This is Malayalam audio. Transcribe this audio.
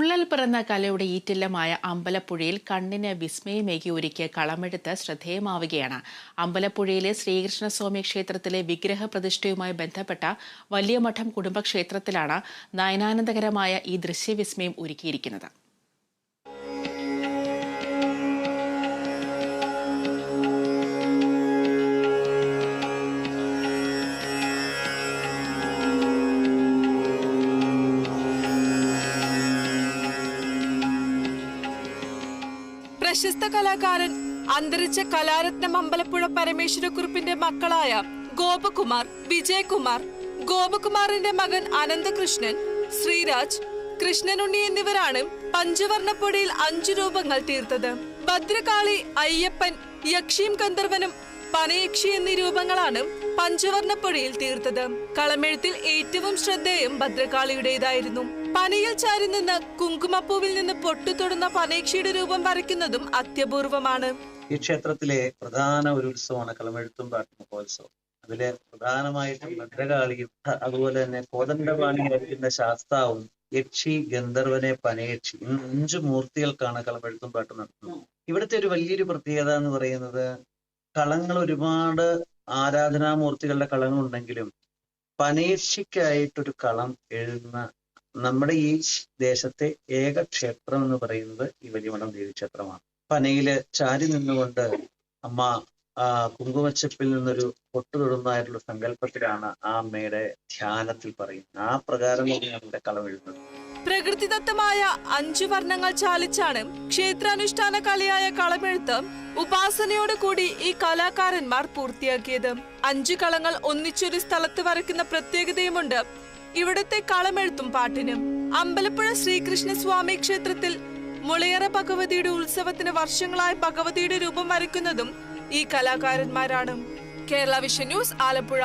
തുള്ളൽ പിറന്ന കലയുടെ ഈറ്റില്ലമായ അമ്പലപ്പുഴയിൽ കണ്ണിന് വിസ്മയമേകി ഒരുക്കിയ കളമെടുത്ത് ശ്രദ്ധേയമാവുകയാണ്. അമ്പലപ്പുഴയിലെ ശ്രീകൃഷ്ണസ്വാമി ക്ഷേത്രത്തിലെ വിഗ്രഹ പ്രതിഷ്ഠയുമായി ബന്ധപ്പെട്ട വലിയമഠം കുടുംബക്ഷേത്രത്തിലാണ് നയനാനന്ദകരമായ ഈ ദൃശ്യവിസ്മയം ഒരുക്കിയിരിക്കുന്നത്. പ്രശസ്ത കലാകാരൻ അന്തരിച്ച കലാരത്നം അമ്പലപ്പുഴ പരമേശ്വരക്കുറുപ്പിന്റെ മക്കളായ ഗോപകുമാർ വിജയകുമാർ ഗോപകുമാറിന്റെ മകൻ അനന്തകൃഷ്ണൻ ശ്രീരാജ് കൃഷ്ണനുണ്ണി എന്നിവരാണ് പഞ്ചവർണപ്പൊടിയിൽ അഞ്ചു രൂപങ്ങൾ തീർത്തത്. ഭദ്രകാളി അയ്യപ്പൻ യക്ഷിയും ഗന്ധർവനും പനയക്ഷി എന്നീ രൂപങ്ങളാണ് പഞ്ചവർണപ്പുഴയിൽ തീർത്തത്. കളമെഴുത്തിൽ ഏറ്റവും ശ്രദ്ധേയം ഭദ്രകാളിയുടേതായിരുന്നു. പനയിൽ ചാരി നിന്ന് കുങ്കുമപ്പൂവിൽ നിന്ന് പൊട്ടുതൊടുന്ന പനയക്ഷിയുടെ രൂപം വരയ്ക്കുന്നതും അത്യപൂർവമാണ്. ഈ ക്ഷേത്രത്തിലെ പ്രധാന ഒരു ഉത്സവമാണ് കളമെഴുത്തും പാട്ട് മഹോത്സവം. അതിലെ പ്രധാനമായിട്ടും ഭദ്രകാളിയും അതുപോലെ തന്നെ കോതണ്ടപാണി വരയ്ക്കുന്ന ശാസ്താവും യക്ഷി ഗന്ധർവനെ പനയക്ഷി അഞ്ച് മൂർത്തികൾക്കാണ് കളമെഴുത്തും പാട്ടും നടത്തുന്നത്. ഇവിടുത്തെ ഒരു വലിയൊരു പ്രത്യേകത എന്ന് പറയുന്നത് കളങ്ങൾ ഒരുപാട് ആരാധനാമൂർത്തികളുടെ കളങ്ങളുണ്ടെങ്കിലും ഒരു കളം എഴുതുന്ന നമ്മുടെ ഈ ദേശത്തെ ഏക ക്ഷേത്രം എന്ന് പറയുന്നത് ഈ വലിയമഠം ദേവീക്ഷേത്രമാണ് പനയിൽ ചാരി നിന്നുകൊണ്ട് അമ്മ കുങ്കുമച്ചപ്പിൽ നിന്നൊരു പൊട്ടുതൊടുന്നതായിട്ടുള്ള സങ്കല്പത്തിലാണ് ആ അമ്മയുടെ ധ്യാനത്തിൽ പറയുന്നത്. ആ പ്രകാരം ഇവിടെ കളം എഴുതുന്നത്. പ്രകൃതിദത്തമായ അഞ്ചു വർണങ്ങൾ ചാലിച്ചാണ് ക്ഷേത്രാനുഷ്ഠാന കലയായ കളമെഴുത്ത് ഉപാസനയോട് കൂടി ഈ കലാകാരന്മാർ പൂർത്തിയാക്കിയത്. അഞ്ചു കളങ്ങൾ ഒന്നിച്ചൊരു സ്ഥലത്ത് വരയ്ക്കുന്ന പ്രത്യേകതയുമുണ്ട് ഇവിടുത്തെ കളമെഴുത്തും പാട്ടിനും. അമ്പലപ്പുഴ ശ്രീകൃഷ്ണ സ്വാമി ക്ഷേത്രത്തിൽ മുളയറ ഭഗവതിയുടെ ഉത്സവത്തിന് വർഷങ്ങളായി ഭഗവതിയുടെ രൂപം വരയ്ക്കുന്നതും ഈ കലാകാരന്മാരാണ്. Kerala vision news Alappuzha.